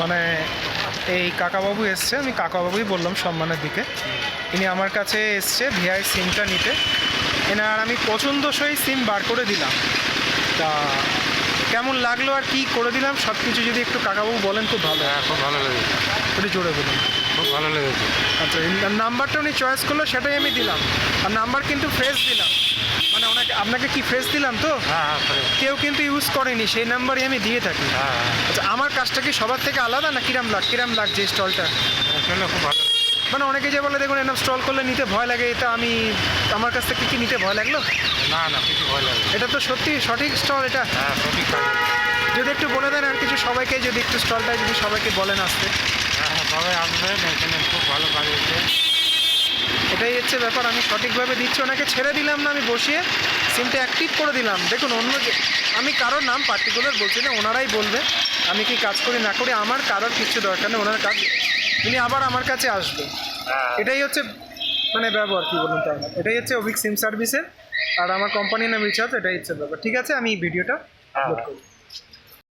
মানে এই কাকাবাবু এসছে আমি কাকাবাবুই বললাম সম্মানের দিকে। ইনি আমার কাছে এসছে ভিআই সিমটা নিতে। এনার আমি পছন্দসই সিম বার করে দিলাম। তা কেমন লাগল আর কি করে দিলাম? সব কিছু যদি একটু কাকাবাবু বলেন খুব ভালো। হ্যাঁ খুব ভালো লেগেছে। একটু জোরে বলুন। খুব ভালো লেগেছে। আচ্ছা নাম্বারটা উনি চয়েস করল সেটাই আমি দিলাম। আর নাম্বার কিন্তু ফ্রেশ দিলাম। মানে ওনাকে আপনাকে কি ফ্রেশ দিলাম তো? হ্যাঁ হ্যাঁ কেউ কিন্তু ইউজ করেনি সেই নাম্বারই আমি দিয়ে থাকি। হ্যাঁ হ্যাঁ। আচ্ছা আমার কাজটা কি সবার থেকে আলাদা না কিরাম লাগ কিরাম লাগছে স্টলটা খুব ভালো মানে অনেকে যে বলে দেখুন এরকম স্টল করলে নিতে ভয় লাগে এটা আমি আমার কাছ থেকে কি নিতে ভয় লাগল? না না কিছু ভয় লাগে এটা তো সত্যি সঠিক স্টল এটা। হ্যাঁ সঠিক যদি একটু বলে দেন আর কিছু সবাইকে যদি একটু স্টলটা যদি সবাইকে বলেন আসতে। হ্যাঁ সবাই আসবেন এখানে খুব ভালো এটাই হচ্ছে ব্যাপার আমি সঠিকভাবে দিচ্ছি ওনাকে ছেড়ে দিলাম না আমি বসিয়ে সিমটা অ্যাক্টিভ করে দিলাম। দেখুন অন্য যে আমি কারোর নাম পার্টিকুলার বলছি না ওনারাই বলবে আমি কি কাজ করি না করি আমার কারোর কিছু দরকার নেই ওনার কাজ উনি আবার আমার কাছে আসবে। হ্যাঁ। এটাই হচ্ছে মানে ব্যবহার কী বলুন তো আমার এটাই হচ্ছে অভিক সিম সার্ভিসের আর আমার কোম্পানির নাম রিচার্জ এটাই হচ্ছে ব্যাপার। ঠিক আছে আমি ভিডিওটা আপলোড করব